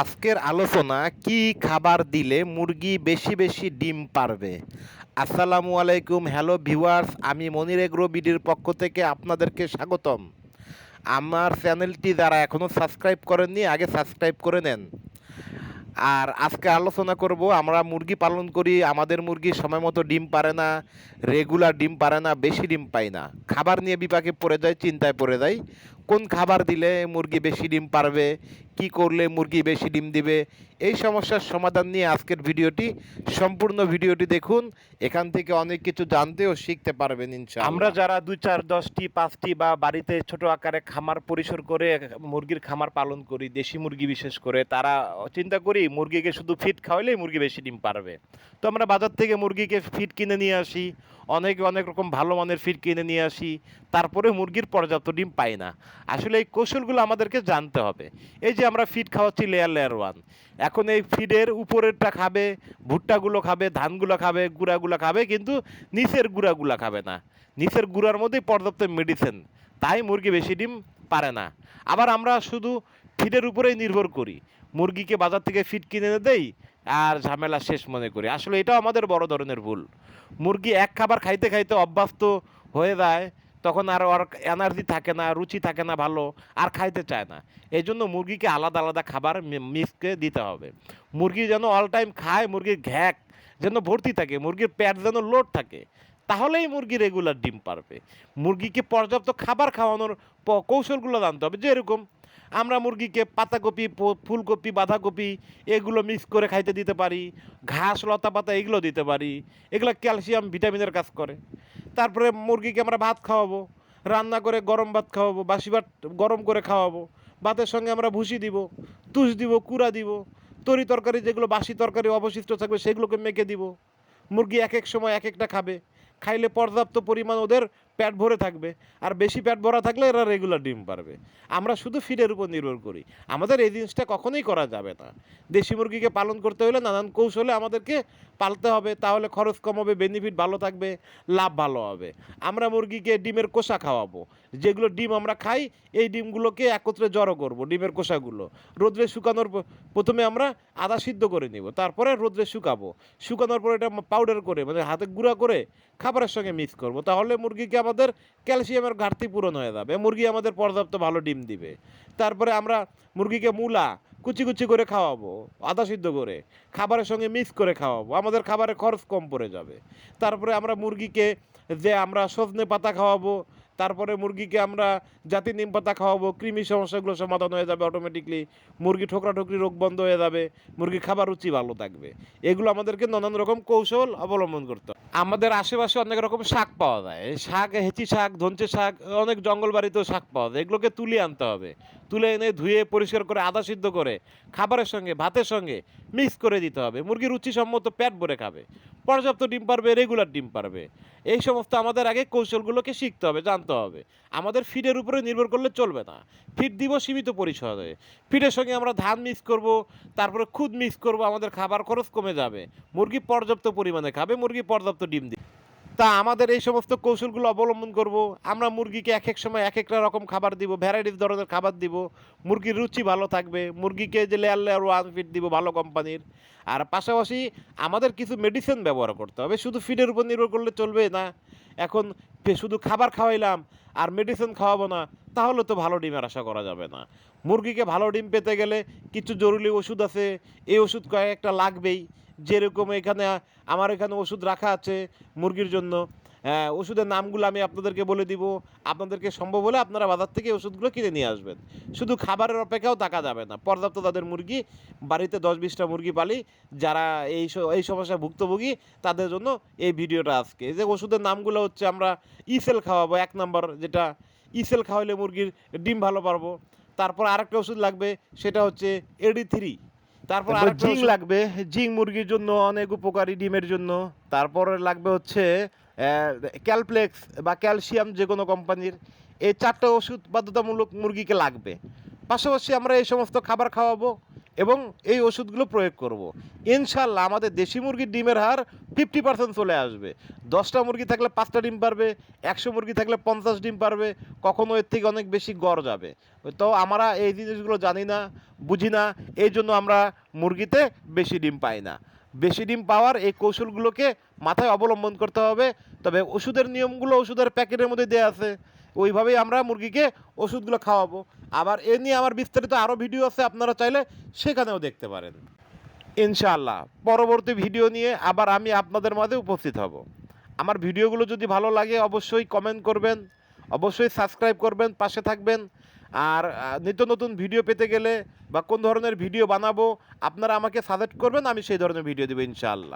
আজকের আলোচনা, কি খাবার দিলে মুরগি বেশি বেশি ডিম পারবে? আসসালামু আলাইকুম হ্যালো ভিউয়ার্স আমি মনির এগ্রো বিডির পক্ষ থেকে আপনাদেরকে স্বাগতম। আমার চ্যানেলটি যারা এখনও সাবস্ক্রাইব করেননি, আগে সাবস্ক্রাইব করে নেন। আর আজকে আলোচনা করব, আমরা মুরগি পালন করি, আমাদের মুরগি সময় মতো ডিম পারে না রেগুলার ডিম পারে না, বেশি ডিম পায় না। খাবার নিয়ে বিপাকে পড়ে যায় চিন্তায় পড়ে যায় কোন খাবার দিলে মুরগি বেশি ডিম পারবে? কি করলে মুরগি বেশি ডিম দিবে? এই সমস্যার সমাধান নিয়ে আজকের ভিডিওটি, সম্পূর্ণ ভিডিওটি দেখুন। এখান থেকে অনেক কিছু জানতে ও শিখতে পারবেন ইনশাআল্লাহ। আমরা যারা দুই, চার, দশটি, পাঁচটি বা বাড়িতে ছোট আকারে খামার পরিসর করে মুরগির খামার পালন করি, দেশি মুরগি বিশেষ করে, তারা চিন্তা করি মুরগিকে শুধু ফিট খাওয়ালেই মুরগি বেশি ডিম পারবে। তো আমরা বাজার থেকে মুরগিকে ফিট কিনে নিয়ে আসি, অনেক অনেক রকম ভালো মানের ফিট কিনে নিয়ে আসি, তারপরে মুরগির পর্যাপ্ত ডিম পাই না। আসলে এই কৌশলগুলো আমাদেরকে জানতে হবে। এই যে আমরা ফিড খাওয়াচ্ছি লেয়ার লেয়ার ওয়ান এখন এই ফিডের উপরেরটা খাবে, ভুট্টাগুলো খাবে, ধানগুলো খাবে, গুঁড়াগুলো খাবে, কিন্তু নিচের গুঁড়াগুলো খাবে না। নিচের গুঁড়ার মধ্যেই পর্যাপ্ত মেডিসিন তাই মুরগি বেশি ডিম পারে না। আবার আমরা শুধু ফিডের উপরেই নির্ভর করি। মুরগিকে বাজার থেকে ফিড কিনে দেই আর ঝামেলা শেষ মনে করি। আসলে এটাও আমাদের বড় ধরনের ভুল। মুরগি এক খাবার খাইতে খাইতে অভ্যস্ত হয়ে যায়, তখন আর ওর এনার্জি থাকে না, রুচি থাকে না ভালো, আর খাইতে চায় না। এই জন্য মুরগিকে আলাদা আলাদা খাবার মিক্সকে দিতে হবে। মুরগি যেন অল টাইম খায়, মুরগির ঘ্যাক যেন ভর্তি থাকে, মুরগির প্যাট যেন লোড থাকে, তাহলেই মুরগি রেগুলার ডিম পারবে। মুরগিকে পর্যাপ্ত খাবার খাওয়ানোর কৌশলগুলো জানতে হবে, যেরকম আমরা মুরগিকে পাতাকপি ফুলকপি, বাঁধাকপি এগুলো মিক্স করে খাইতে দিতে পারি। ঘাস, লতা পাতা এগুলো দিতে পারি। এগুলো ক্যালসিয়াম, ভিটামিনের কাজ করে। তারপরে মুরগিকে আমরা ভাত খাওয়াবো। রান্না করে গরম ভাত খাওয়াবো, বাসি ভাত গরম করে খাওয়াবো। ভাতের সঙ্গে আমরা ভুসি দিব, তুষ দিব, কুড়া দিব। তরি তরকারি যেগুলো বাসি তরকারি অবশিষ্ট থাকবে সেগুলোকে মেখে দিব। মুরগি এক এক সময় এক একটা খাবে। খাইলে পর্যাপ্ত পরিমাণ ওদের পেট ভরে থাকবে। আর বেশি পেট ভরা থাকলে এরা রেগুলার ডিম পারবে। আমরা শুধু ফিডের উপর নির্ভর করি। আমাদের এই জিনিসটা কখনোই করা যাবে না। দেশি মুরগিকে পালন করতে হলে নানান কৌশলে আমাদেরকে পালতে হবে। তাহলে খরচ কম হবে বেনিফিট ভালো থাকবে, লাভ ভালো হবে। আমরা মুরগিকে ডিমের কোষা খাওয়াবো। যেগুলো ডিম আমরা খাই, এই ডিমগুলোকে একত্রে জড়ো করব, ডিমের কোষাগুলো রোদ্রে শুকানোর প্রথমে আমরা আদা সিদ্ধ করে নিব। তারপরে রোদ্রে শুকাবো। শুকানোর পরে এটা পাউডার করে মানে হাতে গুঁড়া করে খাবারের সঙ্গে মিক্স করব। তাহলে মুরগিকে আমাদের ক্যালসিয়ামের ঘাটতি পূরণ হয়ে যাবে। মুরগি আমাদের পর্যাপ্ত ভালো ডিম দিবে। তারপরে আমরা মুরগিকে মূলা, কুচি কুচি করে খাওয়াবো, আদা সিদ্ধ করে, খাবারের সঙ্গে মিক্স করে খাওয়াবো। আমাদের খাবারের খরচ কম পড়ে যাবে। তারপরে আমরা মুরগিকে যে আমরা সজনে পাতা খাওয়াবো, তারপরে মুরগিকে আমরা জাতি নিম পাতা খাওয়াবো, কৃমি সমস্যাগুলো সমাধান হয়ে যাবে অটোমেটিকলি মুরগি ঠোকরা ঠোকরি রোগ বন্ধ হয়ে যাবে, মুরগির খাবার রুচি ভালো থাকবে। এগুলো আমাদেরকে নানান রকম কৌশল অবলম্বন করতে হবে। আমাদের আশেপাশে অনেক রকম শাক পাওয়া যায়। শাক, হেঁচি শাক, ধনচে শাক, অনেক জঙ্গল বাড়িতেও শাক পাওয়া যায়। এগুলোকে তুলে আনতে হবে। তুলে এনে ধুয়ে পরিষ্কার করে আদা সিদ্ধ করে খাবারের সঙ্গে, ভাতের সঙ্গে মিক্স করে দিতে হবে। মুরগি রুচিসম্মত পেট ভরে খাবে। পর্যাপ্ত ডিম পারবে রেগুলার ডিম পারবে। এই সমস্ত আমাদের আগে কৌশলগুলোকে শিখতে হবে, জানতে হবে। আমাদের ফিডের উপরে নির্ভর করলে চলবে না। ফিড দিব সীমিত পরিসরে। ফিডের সঙ্গে আমরা ধান মিক্স করব, তারপরে খুদ মিক্স করব, আমাদের খাবার খরচ কমে যাবে। মুরগি পর্যাপ্ত পরিমাণে খাবে, মুরগি পর্যাপ্ত ডিম দিবে তা আমাদের এই সমস্ত কৌশলগুলো অবলম্বন করব। আমরা মুরগিকে এক এক সময় এক একটা রকম খাবার দিব ভ্যারাইটিস ধরনের খাবার দিব। মুরগির রুচি ভালো থাকবে, মুরগিকে যে লেয়ার লেয়ার ওয়ান ফিট দিব ভালো কোম্পানির আর পাশাপাশি আমাদের কিছু মেডিসিন ব্যবহার করতে হবে, শুধু ফিডের উপর নির্ভর করলে চলবে না। এখন শুধু খাবার খাওয়াইলাম আর মেডিসিন খাওয়াবো না, তাহলে তো ভালো ডিমের আশা করা যাবে না। মুরগিকে ভালো ডিম পেতে গেলে কিছু জরুরি ওষুধ আছে, এই ওষুধ কয়েকটা লাগবেই। যেরকম এখানে আমার এখানে ওষুধ রাখা আছে মুরগির জন্য। হ্যাঁ, ওষুধের নামগুলো আমি আপনাদেরকে বলে দিব। আপনাদেরকে সম্ভব হলে আপনারা বাজার থেকে ওষুধগুলো কিনে নিয়ে আসবেন। শুধু খাবারের অপেক্ষাও থাকা যাবে না। পর্যাপ্ত তাদের মুরগি বাড়িতে দশ বিশটা মুরগি পালি যারা এই এই সমস্যায় ভুক্তভোগী তাদের জন্য এই ভিডিওটা আজকে। যে ওষুধের নামগুলো হচ্ছে আমরা ইসেল খাওয়াবো এক নম্বর যেটা ইসেল খাওয়াইলে মুরগির ডিম ভালো পারব। তারপর আরেকটা ওষুধ লাগবে সেটা হচ্ছে এডি থ্রি। তারপর আর জিং লাগবে জিং মুরগির জন্য অনেক উপকারী ডিমের জন্য। তারপর লাগবে হচ্ছে ক্যালপ্লেক্স বা ক্যালসিয়াম যে কোনো কোম্পানির। এই চারটা ওষুধ বাধ্যতামূলক মুরগিকে লাগবে। পাশাপাশি আমরা এই সমস্ত খাবার খাওয়াবো। এবং এই ওষুধগুলো প্রয়োগ করব। ইনশাল্লাহ আমাদের দেশি মুরগির ডিমের হার ফিফটি পার্সেন্ট চলে আসবে। দশটা মুরগি থাকলে পাঁচটা ডিম পারবে, একশো মুরগি থাকলে পঞ্চাশ ডিম পারবে, কখনো এর থেকে অনেক বেশি গড় যাবে। তো আমরা এই জিনিসগুলো জানি না, বুঝি না, এই জন্য আমরা মুরগিতে বেশি ডিম পাই না। বেশি ডিম পাওয়ার এই কৌশলগুলোকে মাথায় অবলম্বন করতে হবে। তবে ওষুধের নিয়মগুলো ওষুধের প্যাকেটের মধ্যে দেওয়া আছে। ওইভাবেই আমরা মুরগিকে ওষুধগুলো খাওয়াবো। আবার এ নিয়ে আমার বিস্তারিত আরও ভিডিও আছে, আপনারা চাইলে সেখানেও দেখতে পারেন। ইনশাআল্লাহ, পরবর্তী ভিডিও নিয়ে আবার আমি আপনাদের মাঝে উপস্থিত হব। আমার ভিডিওগুলো যদি ভালো লাগে, অবশ্যই কমেন্ট করবেন, অবশ্যই সাবস্ক্রাইব করবেন, পাশে থাকবেন। আর নিত্য নতুন ভিডিও পেতে গেলে বা কোন ধরনের ভিডিও বানাবো, আপনারা আমাকে সাজেস্ট করবেন, আমি সেই ধরনের ভিডিও দেবো ইনশাআল্লাহ।